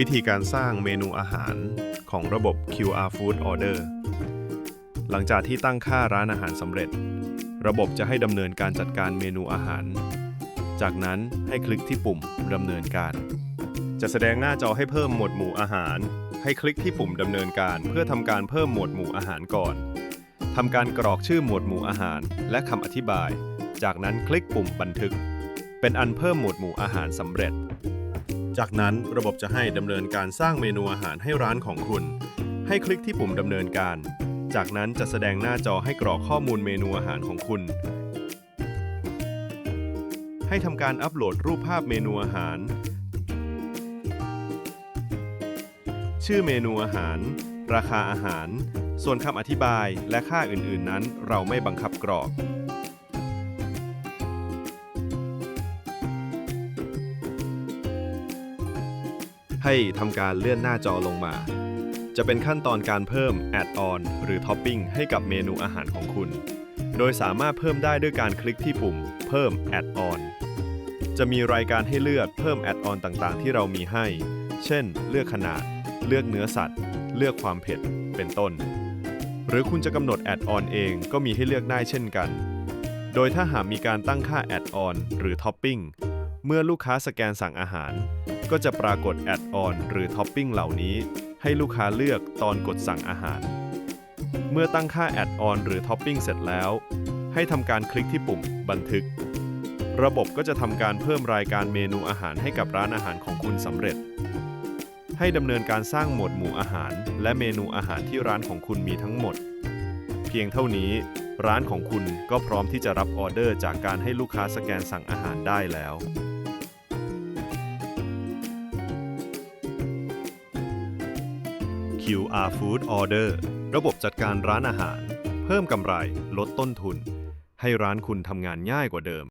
วิธีการสร้างเมนูอาหารของระบบ QR Food Order หลังจากที่ตั้งค่าร้านอาหารสำเร็จ ระบบจะให้ดำเนินการจัดการเมนูอาหาร จากนั้นให้คลิกที่ปุ่มดำเนินการ จะแสดงหน้าจอให้เพิ่มหมวดหมู่อาหาร ให้คลิกที่ปุ่มดำเนินการเพื่อทำการเพิ่มหมวดหมู่อาหารก่อนทำการกรอกชื่อหมวดหมู่อาหาร และคำอธิบาย จากนั้นคลิกปุ่มบันทึก เป็นอันเพิ่มหมวดหมู่อาหารสำเร็จ จากนั้นระบบจะให้ดำเนินการสร้างเมนูอาหารให้ร้านของคุณ ให้คลิกที่ปุ่มดำเนินการ จากนั้นจะแสดงหน้าจอให้กรอกข้อมูลเมนูอาหารของคุณ ให้ทำการอัปโหลดรูปภาพเมนูอาหาร ชื่อเมนูอาหาร ราคาอาหาร ส่วนคำอธิบายและค่าอื่น ๆ นั้น เราไม่บังคับกรอก ให้ทำการเลื่อนหน้าจอลงมา จะเป็นขั้นตอนการเพิ่ม Add-on หรือ Topping ให้กับเมนูอาหารของคุณ โดยสามารถเพิ่มได้ด้วยการคลิกที่ปุ่ม เพิ่ม Add-on จะมีรายการให้เลือกเพิ่ม Add-on ต่างๆ ที่เรามีให้ เช่น เลือกขนาด เลือกเนื้อสัตว์ เลือกความเผ็ด เป็นต้น หรือคุณจะกำหนด Add-on เองก็มีให้เลือกได้เช่นกัน โดยถ้าหากมีการตั้งค่า Add-on หรือ Topping เมื่อลูกค้าสแกนสั่งอาหาร ก็จะปรากฏ Add-on หรือ Topping เหล่านี้ ให้ลูกค้าเลือกตอนกดสั่งอาหาร เมื่อตั้งค่า Add-on หรือ Topping เสร็จแล้ว ให้ทำการคลิกที่ปุ่ม บันทึก ระบบก็จะทำการเพิ่มรายการเมนูอาหารให้กับร้านอาหารของคุณสำเร็จ ให้ดำเนินการสร้างหมวดหมู่อาหาร และเมนูอาหารที่ร้านของคุณมีทั้งหมด เพียงเท่านี้ร้านของคุณก็พร้อมที่จะรับออเดอร์จากการให้ลูกค้าสแกนสั่งอาหารได้แล้ว QR Food Order ระบบจัดการร้านอาหาร เพิ่มกำไร ลดต้นทุน ให้ร้านคุณทำงานง่ายกว่าเดิม